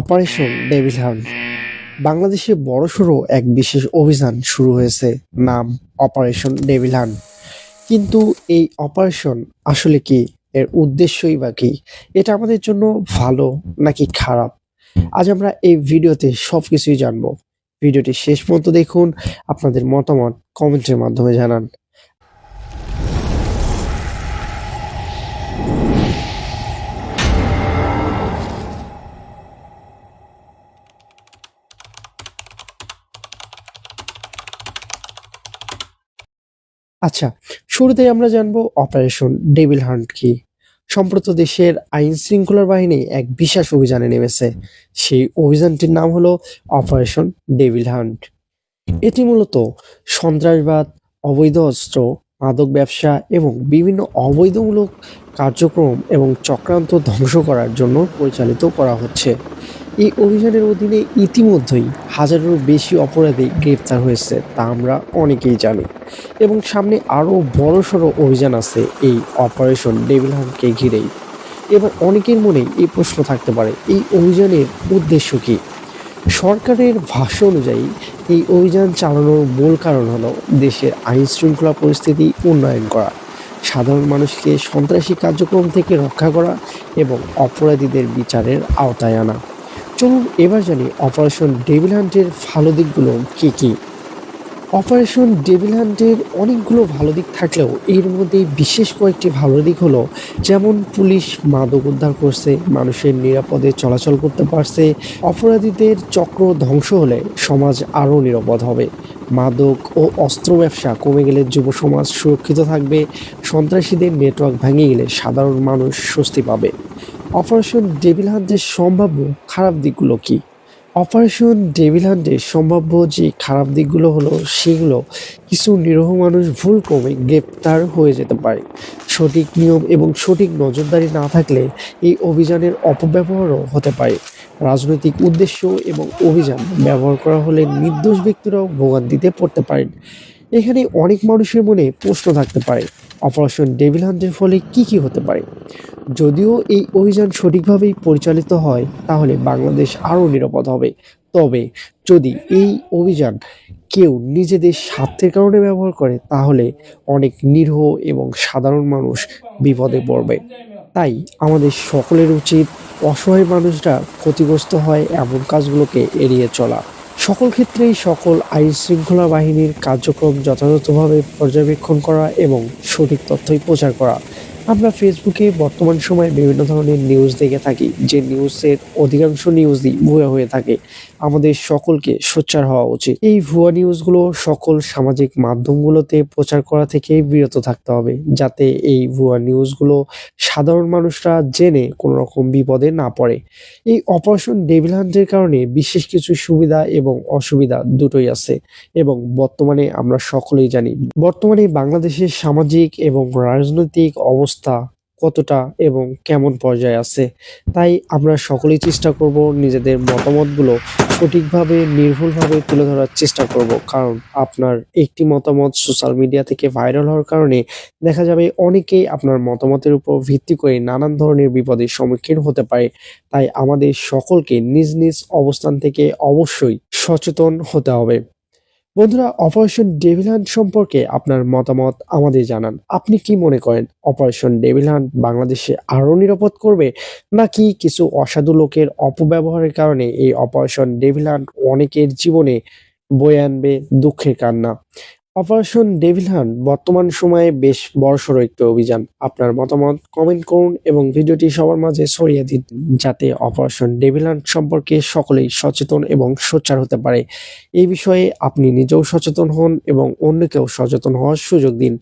Operation devil hunt বাংলাদেশে বড়সড় এক বিশেষ অভিযান শুরু হয়েছে, নাম অপারেশন ডেভিল হান্ট কিন্তু এই অপারেশন আসলে কি? এর উদ্দেশ্যই বা কি? এটা আমাদের জন্য ভালো নাকি খারাপ? আজ আমরা এই ভিডিওতে সব কিছুই জানব। ভিডিওটি শেষ পর্যন্ত দেখুন, আপনাদের মতামত কমেন্টের মাধ্যমে জানান। আচ্ছা শুরুতেই আমরা জানব অপারেশন ডেভিল হান্ট কি? সম্প্রত দেশের আইন শৃঙ্খলার বাহিনী এক বিশেষ অভিযানে নেমেছে। সেই অভিযানটির নাম হলো অপারেশন ডেভিল হান্ট। এটি মূলত সন্ত্রাসবাদ, অবৈধ অস্ত্র, মাদক ব্যবসা এবং বিভিন্ন অবৈধমূলক কার্যক্রম এবং চক্রান্ত ধ্বংস করার জন্য পরিচালিত করা হচ্ছে। এই অভিযানের অধীনে ইতিমধ্যেই হাজারেরও বেশি অপরাধী গ্রেপ্তার হয়েছে, তা আমরা অনেকেই জানি। এবং সামনে আরও বড়সড় অভিযান আছে এই অপারেশন ডেভিল হান্টকে ঘিরেই। এবার অনেকের মনে এই প্রশ্ন থাকতে পারে, এই অভিযানের উদ্দেশ্য কী? সরকারের ভাষ্য অনুযায়ী, এই অভিযান চালানোর মূল কারণ হলো দেশের আইন শৃঙ্খলা পরিস্থিতি উন্নয়ন করা, সাধারণ মানুষকে সন্ত্রাসী কার্যক্রম থেকে রক্ষা করা এবং অপরাধীদের বিচারের আওতায় আনা। চলুন এবার জানি অপারেশন ডেভিল হান্টের ভালো দিকগুলো কী কী। অপারেশন ডেভিল হান্টের অনেকগুলো ভালো দিক থাকলেও এর মধ্যে বিশেষ কয়েকটি ভালো দিক হলো, যেমন পুলিশ মাদক উদ্ধার করছে, মানুষের নিরাপদে চলাচল করতে পারছে, অপরাধীদের চক্র ধ্বংস হলে সমাজ আরও নিরাপদ হবে। মাদক ও অস্ত্র ব্যবসা কমে গেলে যুব সমাজ সুরক্ষিত থাকবে, সন্ত্রাসীদের নেটওয়ার্ক ভেঙে গেলে সাধারণ মানুষ স্বস্তি পাবে। অপারেশন ডেভিল হান্টের সম্ভাব্য খারাপ দিকগুলো কী? অপারেশন ডেভিল হান্টের সম্ভাব্য যে খারাপ দিকগুলো হলো, সেগুলো কিছু নিরহ মানুষ ভুল ক্রমে গ্রেপ্তার হয়ে যেতে পারে। সঠিক নিয়ম এবং সঠিক নজরদারি না থাকলে এই অভিযানের অপব্যবহারও হতে পারে। রাজনৈতিক উদ্দেশ্য এবং অভিযান ব্যবহার করা হলে নির্দোষ ব্যক্তিরাও ভোগান্তিতে পড়তে পারেন। এখানে অনেক মানুষের মনে প্রশ্ন থাকতে পারে অপারেশন ডেভিল হান্টের ফলে কি কি হতে পারে? যদিও এই অভিযান সঠিকভাবেই পরিচালিত হয়, তাহলে বাংলাদেশ আরও নিরাপদ হবে। তবে যদি এই অভিযান কেউ নিজেদের স্বার্থের কারণে ব্যবহার করে, তাহলে অনেক নিরীহ এবং সাধারণ মানুষ বিপদে পড়বে। তাই আমাদের সকলের উচিত অসহায় মানুষরা ক্ষতিগ্রস্ত হয় এমন কাজগুলোকে এড়িয়ে চলা। সকল ক্ষেত্রেই সকল আইন শৃঙ্খলা বাহিনীর কার্যক্রম যথাযথভাবে পর্যবেক্ষণ করা এবং সঠিক তথ্যই প্রচার করা। আমরা ফেসবুকে বর্তমান সময়ে বিভিন্ন ধরনের নিউজ দেখে থাকি। যে নিউজের অধিকাংশ নিউজই ভুয়া হয়ে থাকে। আমাদের সকলকে সোচ্চার হওয়া উচিত। এই ভুয়া নিউজগুলো সকল সামাজিক মাধ্যমগুলোতে প্রচার করা থেকে বিরত থাকতে হবে। যাতে এই ভুয়া নিউজগুলো সাধারণ মানুষরা জেনে কোনো রকম বিপদে না পড়ে। এই অপারেশন ডেভিল হান্টের কারণে বিশেষ কিছু সুবিধা এবং অসুবিধা দুটোই আছে। এবং বর্তমানে আমরা সকলেই জানি, বর্তমানে বাংলাদেশের সামাজিক এবং রাজনৈতিক অবস্থা কতটা এবং কেমন পর্যায়ে আছে? তাই আমরা সকলেই চেষ্টা করব নিজেদের মতামতগুলো সঠিকভাবে, নির্ভুলভাবে তুলে ধরার চেষ্টা করব। কারণ আপনার একটি মতামত সোশ্যাল মিডিয়া থেকে ভাইরাল হওয়ার কারণে দেখা যাবে অনেকেই আপনার মতামতের উপর ভিত্তি করে নানান ধরনের বিপদের সম্মুখীন হতে পারে। তাই আমাদের সকলকে নিজ নিজ অবস্থান থেকে অবশ্যই সচেতন হতে হবে। বন্ধুরা অপারেশন ডেভিল হান্ট সম্পর্কে আপনার মতামত আমাদের জানান। আপনি কি মনে করেন অপারেশন ডেভিল হান্ট বাংলাদেশে আরও নিরাপদ করবে, নাকি কিছু অসাধু লোকের অপব্যবহারের কারণে এই অপারেশন ডেভিল হান্ট অনেকের জীবনে বয়ে আনবে দুঃখের কান্না? অপারেশন ডেভিল হান্ট বর্তমান সময়ে বেশ বড়সড় একটি অভিযান। আপনার মতামত কমেন্ট করুন এবং ভিডিওটি সবার মাঝে ছড়িয়ে দিন যাতে অপারেশন ডেভিল হান্ট সম্পর্কে সকলেই সচেতন এবং সোচ্চার হতে পারে। এই বিষয়ে আপনি নিজেও সচেতন হন এবং অন্যকেও সচেতন হওয়ার সুযোগ দিন।